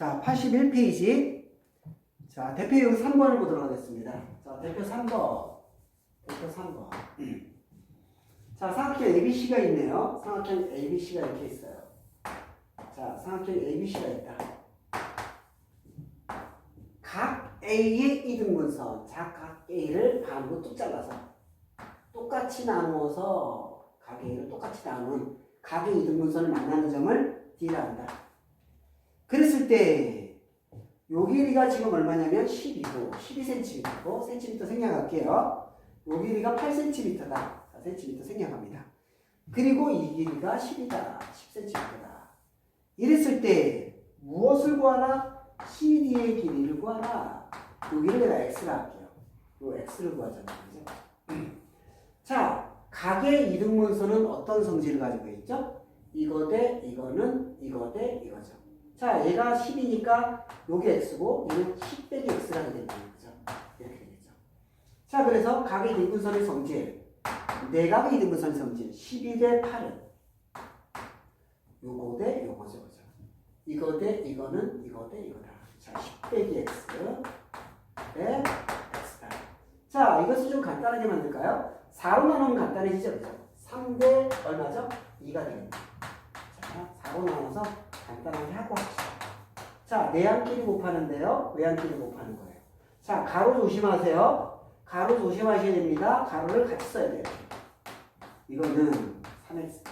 자, 81페이지. 자, 대표용 3번을 보도록 하겠습니다. 자, 대표 3번. 대표 3번. 자, 삼각형 ABC가 있네요. 삼각형 ABC가 이렇게 있어요. 자, 삼각형 ABC가 있다. 각 A의 이등분선, 자 각 A를 반으로 뚝 잘라서 똑같이 나누어서 각 A를 똑같이 나눈 각의 이등분선을 만나는 점을 D라 한다. 때, 요 길이가 지금 얼마냐면 12고, 12cm고, cm 생략할게요. 요 길이가 8cm다. 4cm 생략합니다. 그리고 이 길이가 10이다. 10cm다. 이랬을 때, 무엇을 구하라? CD의 길이를 구하라. 여기를 내가 X라 할게요. 요 X를 구하자는 거죠. 자, 각의 이등분선은 어떤 성질을 가지고 있죠? 이거 대 이거는 이거 대 이거죠. 자, 얘가 10이니까 요게 x고 얘는 10 빼기 x가 되는 거죠. 이렇게 되겠죠. 자, 그래서 각의 이등분선의 성질, 내각의 이등분선의 성질, 12대 8은 요거 대 요거죠. 그죠? 이거 대 이거는 이거 대 이거다. 자, 10 빼기 x 대 x다. 자, 이것을 좀 간단하게 만들까요? 4로 나누면 간단해지죠. 그죠? 3대 얼마죠? 2가 되겠네. 자, 4로 나눠서 간단하게 하고 합시다. 자, 내항끼리 곱하는데요. 외항끼리 곱하는 거예요. 자, 가로 조심하세요. 가로 조심하셔야 됩니다. 가로를 같이 써야 돼요. 이거는 3x.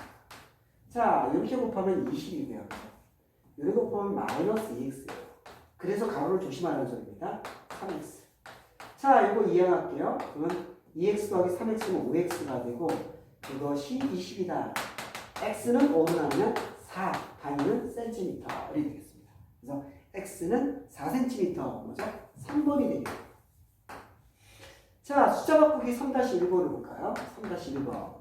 자, 이렇게 곱하면 20이고요. 이렇게 곱하면 마이너스 2x예요. 그래서 가로를 조심하라는 소리입니다. 3x. 자, 이거 이해할게요. 그러면 2x 더하기 3x는 5x가 되고 이것이 20이다. x는 5로 나누면 4, 단위는 센티미터 이렇게 되겠습니다. 그래서 x는 4cm 뭐죠? 3번이 되겠죠. 자, 숫자 바꾸기 3-1번을 볼까요? 3-1번.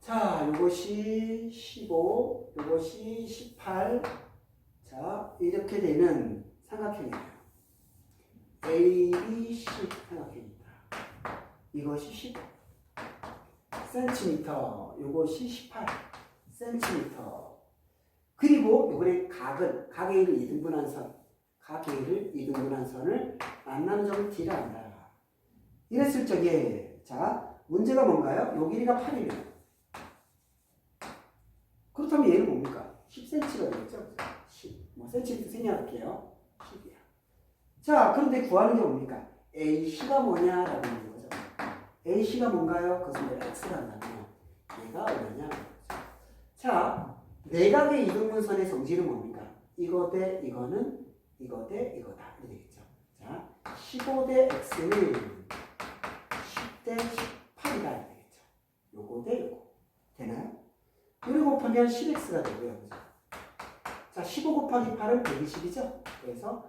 자, 요것이 15, 요것이 18. 자, 이렇게 되는 삼각형이에요. A, B, C 삼각형입니다. 이것이 10 센티미터, 요것이 18 센티미터. 그리고 요번에 각은 각의 일을 이등분한 선, 각의 일을 이등분한 선을 점을 D라 한다. 이랬을 적에 자 문제가 뭔가요? 요 길이가 8이네요. 그렇다면 얘는 뭡니까? 10cm가 되겠죠? 10. 뭐 센티미터 생략할게요. 10이야. 자, 그런데 구하는 게 뭡니까? AC가 뭐냐라고 하는 거죠. AC가 뭔가요? 그것을 내가 X라 한다면 얘가 얼마냐? 자, 내각의 이등분선의 성질은 뭡니까? 이거 대 이거는 이거 대 이거다. 이렇게 되겠죠. 자, 15 대 X는 10대 18이다. 이렇게 되겠죠. 요거 대 요거. 되나요? 그리고 곱하면 10X가 되고요. 그죠? 자, 15 곱하기 8은 120이죠? 그래서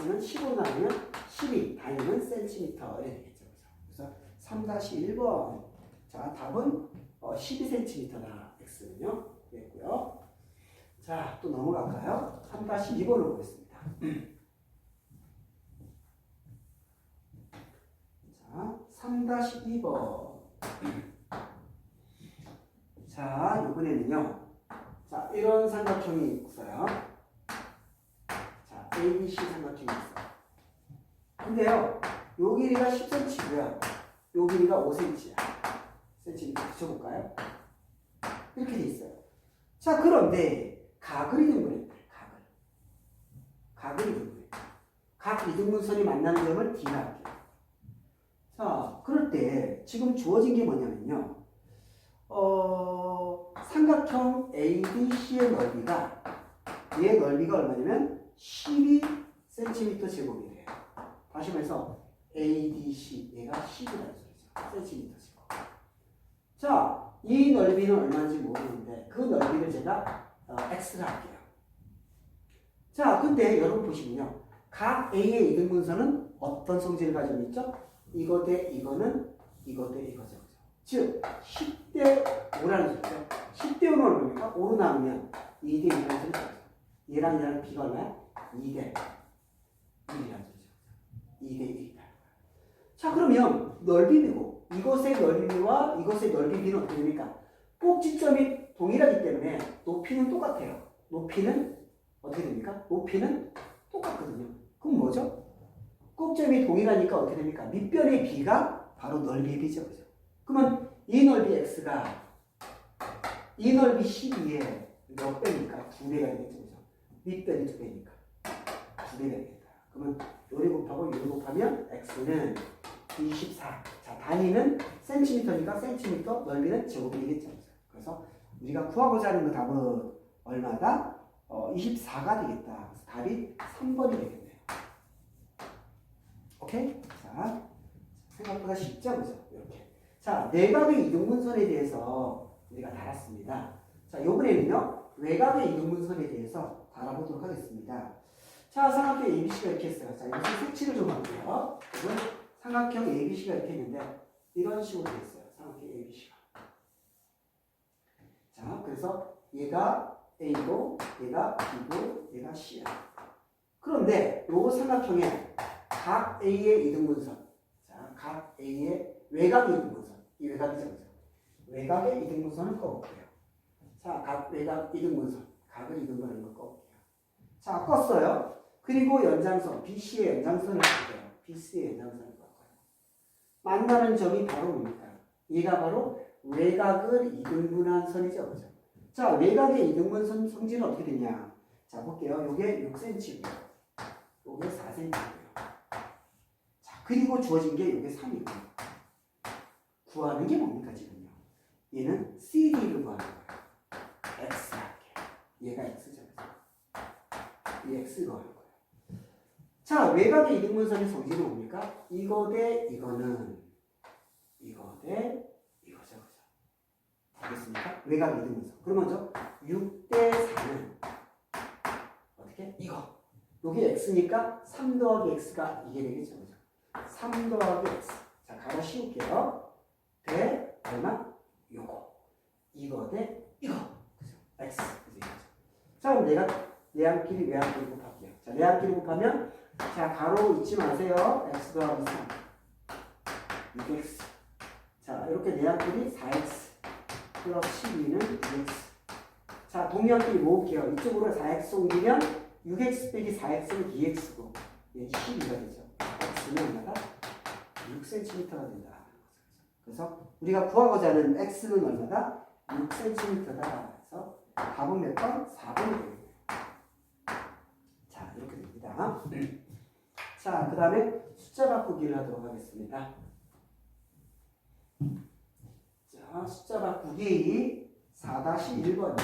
X는 15 나누면 12, 단위는 센티미터 이렇게 되겠죠. 그래서 3-1번. 자, 답은 어, 12cm다. X는요. 됐고요. 자, 또 넘어갈까요? 3-2번을 보겠습니다. 자, 3-2번. 자, 이번에는요. 자, 이런 삼각형이 있어요. 자, ABC 삼각형이 있어요. 근데요, 요 길이가 10cm고요. 요 길이가 5cm야. 센티미터 붙여볼까요? 이렇게 돼 있어요. 자, 그런데 각을 이등분했대. 각을. 각을 이등분해. 각 이등분선이 만나는 점을 D라 할게요. 자, 그럴 때 지금 주어진 게 뭐냐면요. 어, 삼각형 ABC의 넓이가 얘 넓이가 얼마냐면 12cm 제곱이래요. 다시 말해서 ADC 얘가 10이라는 소리죠. cm 이 넓이는 얼마인지 모르는데 그 넓이를 제가 어, x라 할게요. 자, 근데 여러분 보시면요. 각 A의 이등분선은 어떤 성질을 가지고 있죠? 이거 대 이거는 이거 대 이거죠. 즉 10대 5라는 소리죠. 10대 5는 얼마입니까? 5로 나누면 2대 2라는 소리죠. 얘랑 얘랑 비가 얼마야? 2대 1이라는 소리죠. 2대 1이다. 자 그러면 넓이 비고 이것의 넓이와 이것의 넓이 비는 어떻게 됩니까? 꼭지점이 동일하기 때문에 높이는 똑같아요. 높이는 어떻게 됩니까? 높이는 똑같거든요. 그럼 뭐죠? 꼭점이 동일하니까 어떻게 됩니까? 밑변의 b가 바로 넓이의 b죠. 그죠? 그러면 이 넓이 x가 이 넓이 12에 몇 배니까? 두 배가 되겠죠. 그죠? 밑변이 두 배니까. 두 배가 되겠다. 그러면 요리 곱하고 요리 곱하면 x는 24. 자, 단위는 센티미터니까 센티미터, 넓이는 제곱이 되겠죠. 그죠? 그래서 우리가 구하고자 하는 그 답은 얼마다? 어, 24가 되겠다. 답이 3번이 되겠네요. 오케이? 자, 생각보다 쉽죠? 그죠? 이렇게. 자, 내각의 이등분선에 대해서 우리가 달았습니다. 자, 요번에는요, 외곽의 이등분선에 대해서 달아보도록 하겠습니다. 자, 삼각형 ABC가 이렇게 했어요. 자, 여기서 색칠을 좀 할게요. 삼각형 ABC가 이렇게 했는데, 이런 식으로 돼 있어요. 삼각형 ABC가. 자, 그래서 얘가 A고, 얘가 B고, 얘가 C야. 그런데 요 삼각형에 각 A의 이등분선, 자, 각 A의 외곽의 이등분선, 이 외곽이죠, 그죠? 외곽의 이등분선을 꺼볼게요. 자, 각 외곽 이등분선, 각을 이등분하는 걸 꺼볼게요. 자, 껐어요. 그리고 연장선, BC의 연장선을 볼게요. BC의 거예요. 만나는 점이 바로 뭡니까? 얘가 바로 외곽을 이등분한 선이죠, 그죠? 자, 외곽의 이등분 선 성질은 어떻게 되냐? 자, 볼게요. 요게 6cm고요. 요게 4cm고요. 자, 그리고 주어진 게 요게 3이고요. 구하는 게 뭡니까, 지금요? 얘는 CD를 구하는 거예요. X 할게요. 얘가 X죠. 이 X가 하는 거예요. 자, 외곽의 이등분선의 성질은 뭡니까? 이거 대 이거는 이거 대 이거죠. 그죠? 알겠습니까? 외곽 이등분선. 그럼 먼저 6대 4는 어떻게? 이거. 여기 X니까 3 더하기 X가 이게 되겠죠. 그죠? 3 더하기 X. 자, 가로 씌울게요. 대 얼마? 요거. 이거 대 이거. 그죠? X. 그죠? 자, 그럼 내가 내항끼리 외항끼리 곱할게요. 자, 내항끼리 곱하면 자, 가로 잊지 마세요. x 더하기 3. 6x. 자, 이렇게 내항끼리 4x 플러스 12는 6x. 자, 동양끼리 모을게요. 이쪽으로 4x 옮기면 6x 빼기 4x는 2x고 얘 12가 되죠. x는 얼마다? 6cm가 된다. 그래서 우리가 구하고자 하는 x는 얼마다? 6cm다. 그래서 답은 몇 번? 4번이 되겠네요. 자, 이렇게 됩니다. 자, 그 다음에 숫자 바꾸기를 하도록 하겠습니다. 자, 숫자 바꾸기 4-1번.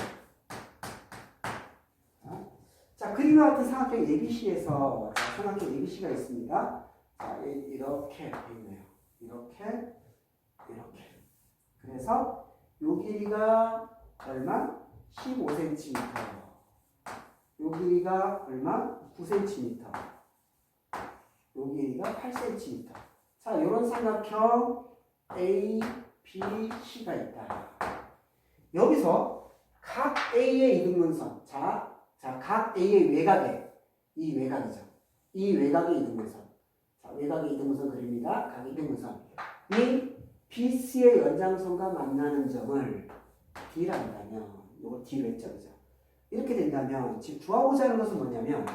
자, 그림과 같은 삼각형 ABC에서 삼각형 ABC가 있습니다. 자, 이- 이렇게 있네요. 이렇게, 이렇게. 그래서 요 길이가 얼마? 15cm. 요 길이가 얼마? 9cm. 요 길이가 8cm. 자, 요런 삼각형 A, B, C가 있다. 여기서 각 A의 이등분선. 자, 자, 각 A의 외곽에 이 외곽이죠. 이 외곽의 이등분선. 자, 외곽의 이등분선 그립니다. 각 이등분선. 이 BC의 연장선과 만나는 점을 D란다면 요거 D로 했죠. 그죠? 이렇게 된다면 지금 구하고자 하는 것은 뭐냐면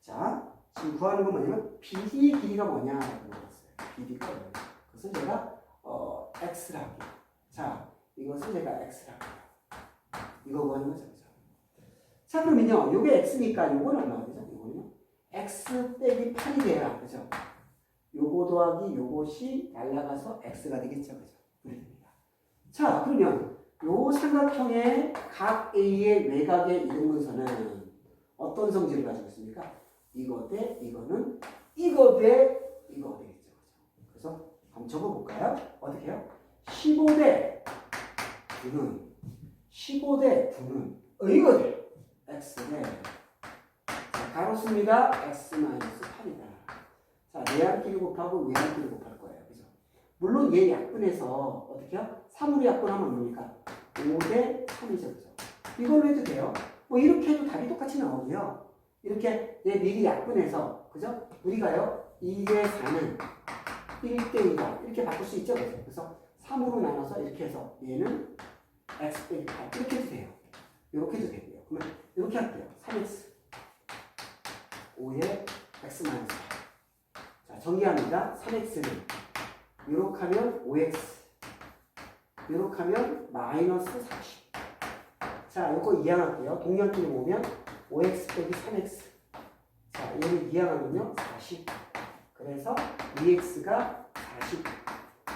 자 지금 구하는 건 뭐냐면 BD 길이가 뭐냐라고 물었어요. BD가 뭐냐. 그래서 제가 어 X라 할게요. 자 이것을 제가 X라 할게요. 이거 구하는 거죠. 그죠? 자 그러면요 요게 X니까 요거는 얼마가 되죠? 요거는요 X 빼기 8이 돼야 그죠? 요거 더하기 요것이 날라가서 X가 되겠죠. 그죠? 그렇게 됩니다. 자 그러면 요 삼각형의 각 A의 외곽의 이등분선은 어떤 성질을 가지고 있습니까? 이거 대 이거는 이거 대 이거 되겠죠. 그래서 한번 적어볼까요? 어떻게 해요? 15대 9는 15대 9는 어, 이거 대 x 대 자, 가로 씁니다. x 마이너스 8이다. 자, 내항끼리 곱하고 외항끼리 곱할 거예요. 그죠? 물론 얘 약분해서 어떻게 해요? 3으로 약분하면 뭡니까? 5대 3이죠. 그죠? 이걸로 해도 돼요. 뭐 이렇게 해도 답이 똑같이 나오고요. 이렇게 얘 미리 약분해서 그죠? 우리가요 2대 4는 1대 2다 이렇게 바꿀 수 있죠. 그래서 3으로 나눠서 이렇게 해서 얘는 x 빼기 8 이렇게 해도 돼요. 이렇게 해도 되고요. 그러면 이렇게 할게요. 3x 5의 x 마이너스 자 정리합니다. 3x는 이렇게 하면 5x 이렇게 하면 마이너스 40 자, 이거 이항할게요. 동량끼리 모으면 5x 빼기 3x. 자, 얘를 이항하면요. 40. 그래서 2x가 40.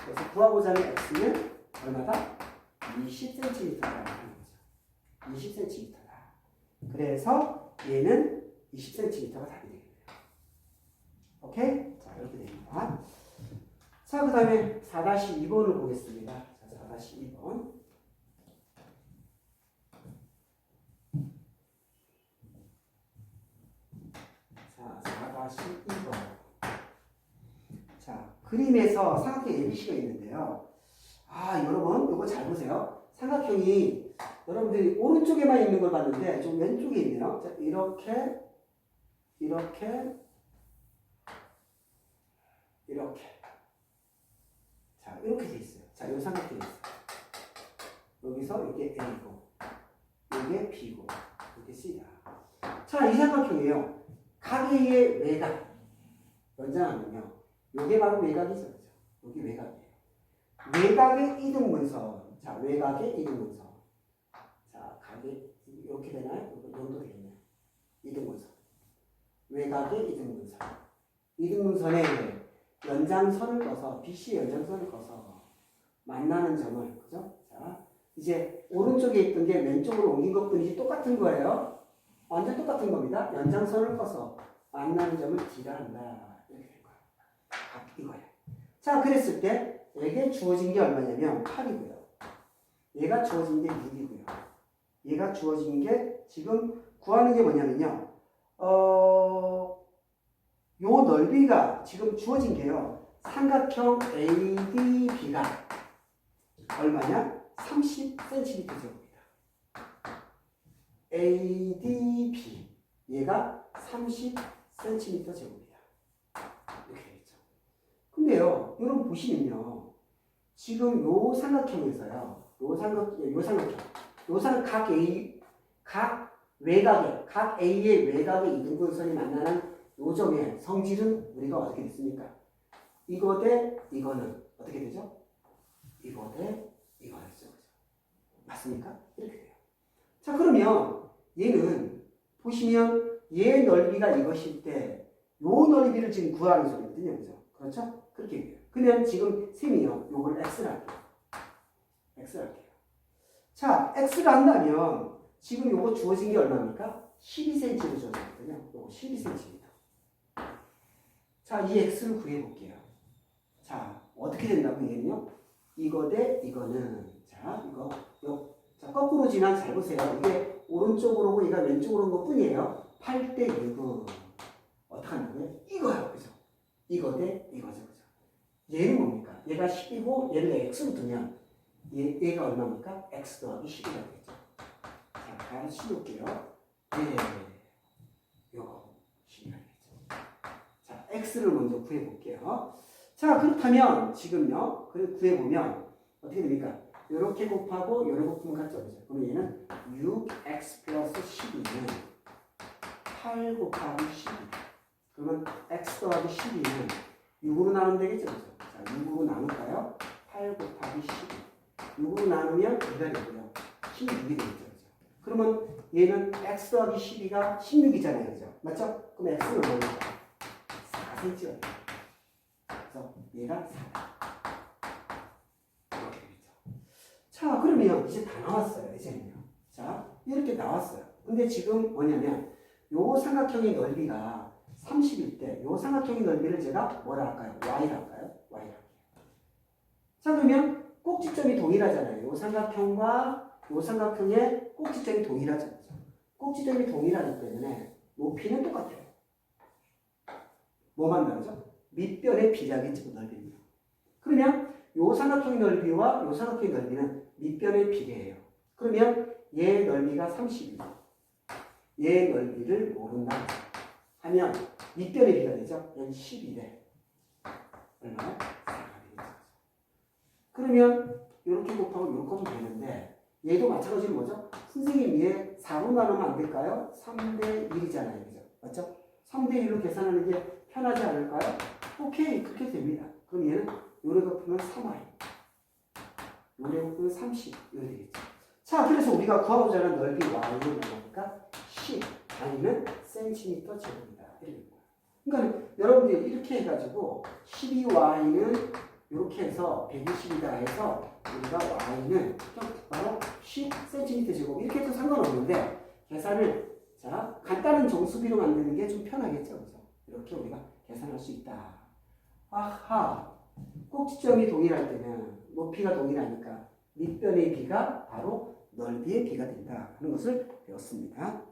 그래서 구하고자 하는 x는 얼마다? 20cm가 나오는 거죠. 20cm다. 그래서 얘는 20cm가 답이 되겠네요. 오케이? 자, 이렇게 됩니다. 자, 그 다음에 4-2번을 보겠습니다. 자, 4-2번. 자, 4-2번. 자, 그림에서 삼각형 ABC가 있는데요. 아, 여러분, 이거 잘 보세요. 삼각형이 여러분들이 오른쪽에만 있는 걸 봤는데 좀 왼쪽에 있네요. 자, 이렇게, 이렇게, 이렇게. 자, 이렇게 돼 있어요. 자, 이 삼각형이 있어요. 여기서 이게 A고, 이게 B고, 이게 C다. 자, 이 삼각형이에요. 각의 외곽. 연장하면요. 요게 바로 외곽이죠. 여기 외곽이에요. 외곽의 이등분선. 자, 외곽의 이등분선. 자, 각이 이렇게 되나요? 정도 되겠네요. 이등분선. 외곽의 이등분선. 이등분선에 연장선을 꺼서 BC 연장선을 꺼서 만나는 점을 그죠? 자, 이제 오른쪽에 있던 게 왼쪽으로 옮긴 것뿐이지 똑같은 거예요. 완전 똑같은 겁니다. 연장선을 꺼서 만나는 점을 D라 한다. 이렇게 된 거예요. 각 이거예요. 자, 그랬을 때 얘게 주어진 게 얼마냐면 8이고요. 얘가 주어진 게 6이고요. 얘가 주어진 게 지금 구하는 게 뭐냐면요. 어, 요 넓이가 지금 주어진 게요. 삼각형 ADB가 얼마냐? 30cm 제곱입니다. ADB 얘가 30cm 제곱입니다. 이렇게 되겠죠. 근데요, 여러분 보시면요, 지금 요 삼각형에서요, 요 삼각, 요 삼각형, 요 삼각 각 A, 각 외곽에, 각 A의 외곽의 이등분선이 만나는 요 점의 성질은 우리가 어떻게 됐습니까? 이거 대 이거는 어떻게 되죠? 이거 대 이거였죠. 그죠? 맞습니까? 이렇게 돼요. 자, 그러면 얘는 보시면 얘 넓이가 이것일 때 요 넓이를 지금 구하는 소리거든요. 그죠? 그렇죠? 그렇게 돼요. 그러면 지금 셈이요. 요걸 x를 할게요. x를 할게요. 자, x를 한다면 지금 요거 주어진 게 얼마입니까? 12cm로 주어졌거든요. 요거 12cm. 자, 이 x를 구해 볼게요. 자, 어떻게 된다고 얘는요? 이거 대 이거는 자, 이거 요 자, 거꾸로 지난 잘 보세요. 이게 오른쪽으로 오고 얘가 왼쪽으로 온 것 뿐이에요. 8대 6은 어떻게 한다고요? 이거요. 그죠? 이거 대 이거죠. 그죠? 얘는 뭡니까? 얘가 10이고 얘를 x로 두면 얘, 얘가 얼마입니까? x 더하기 10이라고 했죠. 자, 바로 씌울게요. 예, 요거 10이라고 했죠. 자, x를 먼저 구해볼게요. 자, 그렇다면 지금요. 구해보면 어떻게 됩니까? 이렇게 곱하고 요렇게 곱하면 같죠? 그죠? 그럼 얘는 6x 플러스 12는 8 곱하기 12. 그러면 x 더하기 12는 6으로 나누면 되겠죠? 그죠? 자, 6으로 나눌까요? 8 곱하기 12. 6으로 나누면 이가 되고요. 16이 되겠죠? 그죠? 그러면 얘는 x 더하기 12가 16이잖아요. 그죠? 맞죠? 그럼 x는? 4cm가 돼요. 그래서 얘가 4다. 이렇게 되겠죠. 자, 그러면 이제 다 나왔어요. 이제는요. 자, 이렇게 나왔어요. 근데 지금 뭐냐면 요 삼각형의 넓이가 30일 때 요 삼각형의 넓이를 제가 뭐라 할까요? y라 할까요? y라 할게요. 자, 그러면 꼭지점이 동일하잖아요. 요 삼각형과 요 삼각형의 꼭지점이 동일하잖아요. 꼭지점이 동일하기 때문에 높이는 똑같아요. 뭐만 다르죠? 밑변의 비례하게 지금 넓이입니다. 그러면 요 삼각형의 넓이와 요 삼각형의 넓이는 밑변의 비례예요. 그러면 얘 넓이가 30이고 얘 넓이를 모른다 하면 밑변의 비가 되죠? 여기 12대 얼마나? 4가 되겠죠. 그러면 이렇게 곱하고 이렇게 하면 되는데 얘도 마찬가지로 뭐죠? 선생님 얘 4로 나누면 안 될까요? 3대 1이잖아요. 그죠? 맞죠? 3대 1로 계산하는 게 편하지 않을까요? 오케이 그렇게 됩니다. 그럼 얘는 요래 곱하면 3y 곱하면 30 이렇게 되겠죠. 자 그래서 우리가 구하고자 하는 넓이 y는 뭐니까 10 아니면 센티미터 제곱이다. 그러니까 여러분들이 이렇게 해가지고 12y는 이렇게 해서 120이다 해서 우리가 y는 바로 10cm 제곱. 이렇게 해도 상관없는데 계산을 자 간단한 정수비로 만드는 게 좀 편하겠죠? 그죠? 이렇게 우리가 계산할 수 있다. 아하! 꼭지점이 동일할 때는 높이가 동일하니까 밑변의 비가 바로 넓이의 비가 된다 하는 것을 배웠습니다